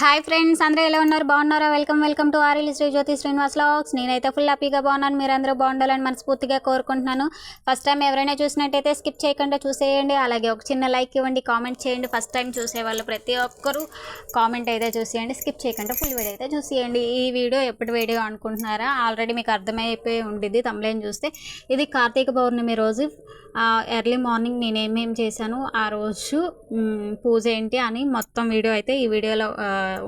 Hi friends అందరూ ఎలా ఉన్నారు? బాగున్నారా? Welcome welcome to RL Sri Jyothi Srinivas vlogs నేనైతే ఫుల్ హ్యాపీగా బాగున్నాను. మీరు బాగుండాలని మనస్ఫూర్తిగా కోరుకుంటున్నాను. ఫస్ట్ టైం ఎవరైనా చూసినట్టయితే స్కిప్ చేయకుండా చూసేయండి. అలాగే ఒక చిన్న లైక్ ఇవ్వండి కామెంట్ చేయండి. ఫస్ట్ టైం చూసేవాళ్ళు ప్రతి ఒక్కరూ కామెంట్ అయితే చూసేయండి. స్కిప్ చేయకుండా ఫుల్ వీడియో అయితే చూసేయండి. ఈ వీడియో ఎప్పటి వీడియో అనుకుంటున్నారా? ఆల్రెడీ మీకు అర్థమైపోయి ఉండిద్ది తమలేని చూస్తే. ఇది కార్తీక పౌర్ణమి రోజు. ఎర్లీ మార్నింగ్ నేను ఏమేమి చేశాను? ఆ రోజు పూజ ఏంటి అని మొత్తం వీడియో అయితే ఈ వీడియోలో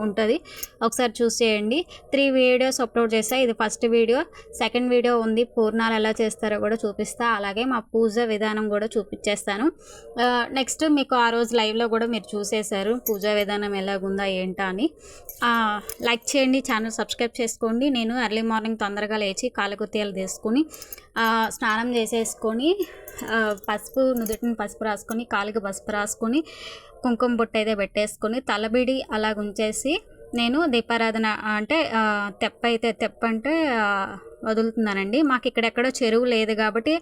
ఉంటుంది. ఒకసారి చూసేయండి త్రీ వీడియోస్ అప్లోడ్ చేస్తా. ఇది ఫస్ట్ వీడియో. సెకండ్ వీడియో ఉంది. పూర్ణాలు ఎలా చేస్తారో కూడా చూపిస్తా. అలాగే మా పూజ విధానం కూడా చూపించేస్తాను. నెక్స్ట్ మీకు ఆ రోజు లైవ్లో కూడా మీరు చూసేశారు. పూజా విధానం ఎలాగుందా ఏంటా అని. లైక్ చేయండి. ఛానల్ సబ్స్క్రైబ్ చేసుకోండి. నేను ఎర్లీ మార్నింగ్ తొందరగా లేచి కాలకృత్యాలు తీసుకుని స్నానం చేసేసుకొని పసుపు నుదుటిని పసుపు రాసుకొని కాలికి పసుపు రాసుకొని కుంకుమ బుట్ట అయితే పెట్టేసుకొని తలబిడి అలా ఉంచేసి నేను దీపారాధన అంటే తెప్ప అయితే తెప్ప అంటే వదులుతున్నానండి. మాకు ఇక్కడెక్కడో చెరువు లేదు కాబట్టి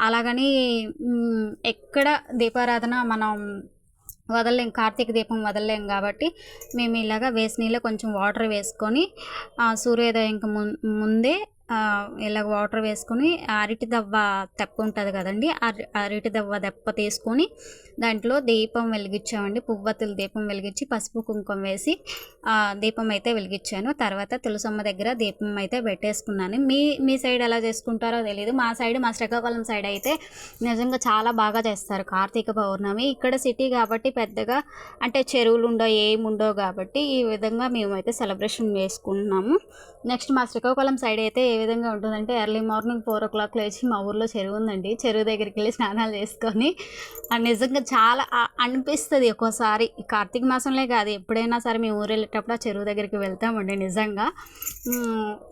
అలాగని ఎక్కడ దీపారాధన మనం వదలలేం కార్తీక దీపం వదలలేం కాబట్టి మేము ఇలాగ వేసి నీళ్ళు కొంచెం వాటర్ వేసుకొని సూర్యోదయంకి ముందే ఇలా ఇలాగ వాటర్ వేసుకొని అరటి దవ్వ తెప్ప ఉంటుంది కదండి అరటి దవ్వ దెప్ప తీసుకొని దాంట్లో దీపం వెలిగించామండి. పువ్వతులు దీపం వెలిగించి పసుపు కుంకుమ వేసి దీపం అయితే వెలిగించాను. తర్వాత తులసమ్మ దగ్గర దీపం అయితే పెట్టేసుకున్నాను. మీ మీ సైడ్ ఎలా చేసుకుంటారో తెలియదు మా సైడ్ మా శ్రీకాకుళం సైడ్ అయితే నిజంగా చాలా బాగా చేస్తారు కార్తీక పౌర్ణమి. ఇక్కడ సిటీ కాబట్టి పెద్దగా అంటే చెరువులు ఉండవు ఏముండవు కాబట్టి ఈ విధంగా మేమైతే సెలబ్రేషన్ చేసుకుంటున్నాము. నెక్స్ట్ మా శ్రీకాకుళం సైడ్ అయితే విధంగా ఉంటుందంటే early morning four o'clock లేచి మా ఊర్లో చెరువు ఉందండి. చెరువు దగ్గరికి వెళ్ళి స్నానాలు చేసుకొని నిజంగా చాలా అనిపిస్తుంది ఒక్కోసారి. కార్తీక మాసంలో కాదు ఎప్పుడైనా సరే మేము ఊరు వెళ్ళేటప్పుడు ఆ చెరువు దగ్గరికి వెళ్తామండి నిజంగా.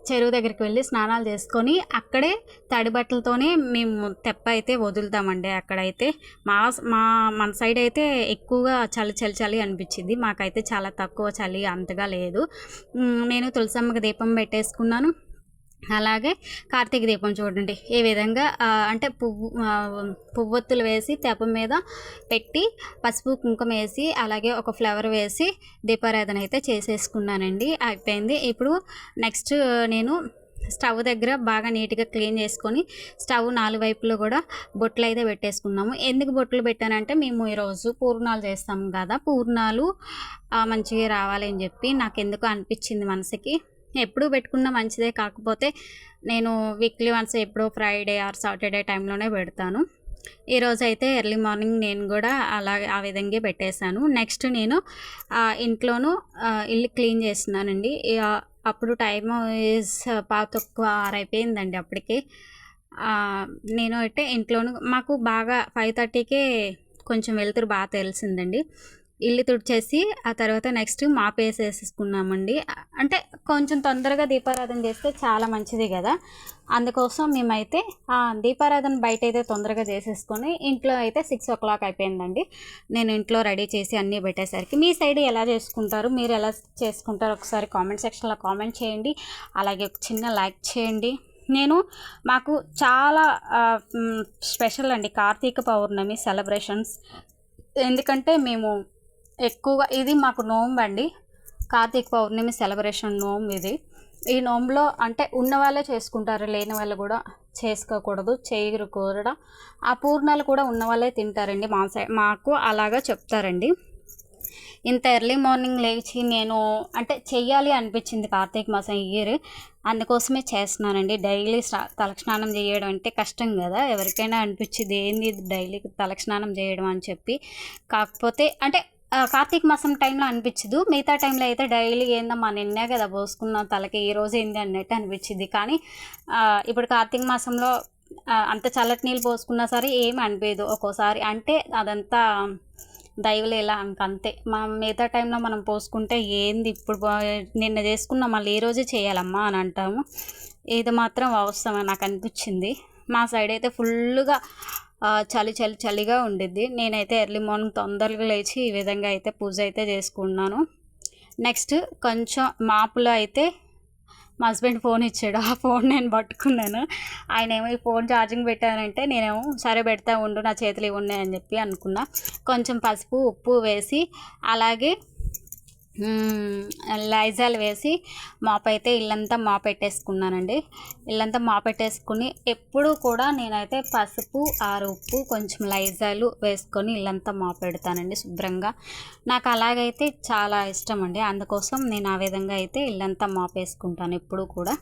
చెరువు దగ్గరికి వెళ్ళి స్నానాలు చేసుకొని అక్కడే తడి బట్టలతోనే మేము తెప్ప అయితే వదులుతామండి అక్కడైతే. మా మా మన సైడ్ అయితే ఎక్కువగా చలి చలి చలి అనిపించింది. మాకైతే చాలా తక్కువ చలి అంతగా లేదు. నేను తులసమ్మకి దీపం పెట్టేసుకున్నాను. అలాగే కార్తీక దీపం చూడండి. ఈ విధంగా అంటే పువ్వు పువ్వొత్తులు వేసి తెప్ప మీద పెట్టి పసుపు కుంకుమ వేసి అలాగే ఒక ఫ్లవర్ వేసి దీపారాధన అయితే చేసేసుకున్నానండి. అయిపోయింది. ఇప్పుడు నెక్స్ట్ నేను స్టవ్ దగ్గర బాగా నీట్గా క్లీన్ చేసుకొని స్టవ్ నాలుగు వైపులో కూడా బొట్లు అయితే పెట్టేసుకున్నాము. ఎందుకు బొట్లు పెట్టానంటే మేము ఈరోజు పూర్ణాలు చేస్తాము కదా పూర్ణాలు మంచిగా రావాలి అని చెప్పి నాకు ఎందుకు అనిపించింది మనసుకి. ఎప్పుడూ పెట్టుకున్న మంచిదే. కాకపోతే నేను వీక్లీ వన్స్ ఎప్పుడో ఫ్రైడే ఆర్ సాటర్డే టైంలోనే పెడతాను. ఈరోజు అయితే ఎర్లీ మార్నింగ్ నేను కూడా అలాగే ఆ విధంగా పెట్టేశాను. నెక్స్ట్ నేను ఇంట్లోనూ ఇల్లు క్లీన్ చేస్తున్నానండి. అప్పుడు టైం ఈజ్ పాతొక్కువ ఆరు ఆరైపోయిందండి అప్పటికి. నేను అయితే ఇంట్లోనూ మాకు బాగా ఫైవ్ థర్టీకే కొంచెం వెలుతురు బాగా తెలిసిందండి. ఇల్లు తుడిచేసి ఆ తర్వాత నెక్స్ట్ మాప్ వేసేసుకున్నామండి అంటే కొంచెం తొందరగా దీపారాధన చేస్తే చాలా మంచిది కదా. అందుకోసం మేమైతే దీపారాధన బయట అయితే తొందరగా చేసేసుకొని ఇంట్లో అయితే సిక్స్ ఓ క్లాక్ అయిపోయిందండి. నేను ఇంట్లో రెడీ చేసి అన్నీ పెట్టేసరికి మీ సైడ్ ఎలా చేసుకుంటారు? మీరు ఎలా చేసుకుంటారు ఒకసారి కామెంట్ సెక్షన్లో కామెంట్ చేయండి. అలాగే ఒక చిన్న లైక్ చేయండి. నేను మాకు చాలా స్పెషల్ అండి కార్తీక పౌర్ణమి సెలబ్రేషన్స్. ఎందుకంటే మేము ఎక్కువగా ఇది మాకు నోంబ్ అండి. కార్తీక పౌర్ణమి సెలబ్రేషన్ నోమ్ ఇది. ఈ నోంబులో అంటే ఉన్న వాళ్ళే చేసుకుంటారు లేని వాళ్ళు కూడా చేసుకోకూడదు చేయరు కూరడం ఆ పూర్ణాలు కూడా ఉన్న వాళ్ళే తింటారండి మా మాకు అలాగా చెప్తారండి. ఇంత ఎర్లీ మార్నింగ్ లేచి నేను అంటే చెయ్యాలి అనిపించింది కార్తీక మాసం ఇయర్. అందుకోసమే చేస్తున్నానండి. డైలీ తలస్నానం చేయడం అంటే కష్టం కదా. ఎవరికైనా అనిపించింది ఏంది డైలీ తలస్నానం చేయడం అని చెప్పి. కాకపోతే అంటే కార్తీక మాసం టైంలో అనిపించదు. మిగతా టైంలో అయితే డైలీ ఏందమ్మా నిన్నే కదా పోసుకున్న తలకి ఈ రోజు ఏంది అన్నట్టు అనిపించింది కానీ ఇప్పుడు కార్తీక మాసంలో అంత చల్లటి నీళ్ళు పోసుకున్నా సరే ఏమి అనిపించదు ఒక్కోసారి. అంటే అదంతా దైవలేలా అంతే మనం మిగతా టైంలో మనం పోసుకుంటే ఏంది ఇప్పుడు నిన్న చేసుకున్నాం మళ్ళీ ఈ రోజే చేయాలమ్మా అని అంటాము. ఇది మాత్రం అవసరమే? నాకు అనిపించింది. మా సైడ్ అయితే ఫుల్గా చలి చలి చలిగా ఉండిద్ది. నేనైతే ఎర్లీ మార్నింగ్ తొందరగా లేచి ఈ విధంగా అయితే పూజ అయితే చేసుకున్నాను. నెక్స్ట్ కొంచెం మాపులో అయితే మా హస్బెండ్ ఫోన్ ఇచ్చాడు. ఆ ఫోన్ నేను పట్టుకున్నాను. ఆయన ఏమో ఈ ఫోన్ ఛార్జింగ్ పెట్టానంటే నేనేమో సరే పెడతా ఉండు నా చేతులు ఇవి ఉన్నాయని చెప్పి అనుకున్నా. కొంచెం పసుపు ఉప్పు వేసి అలాగే లైజాల్ వేసి మాప్ అయితే ఇల్లంతా మాప్ పెట్టేసుకున్నానండి. ఇల్లంతా మాప్ పెట్టేసుకుని ఎప్పుడూ కూడా నేనైతే పసుపు ఆరు ఉప్పు కొంచెం లైజాలు వేసుకొని ఇల్లంతా మాప్ పెడతానండి శుభ్రంగా. నాకు అలాగైతే చాలా ఇష్టం అండి అందుకోసం నేను ఆ విధంగా అయితే ఇల్లంతా మాప్ వేసుకుంటాను ఎప్పుడూ కూడా.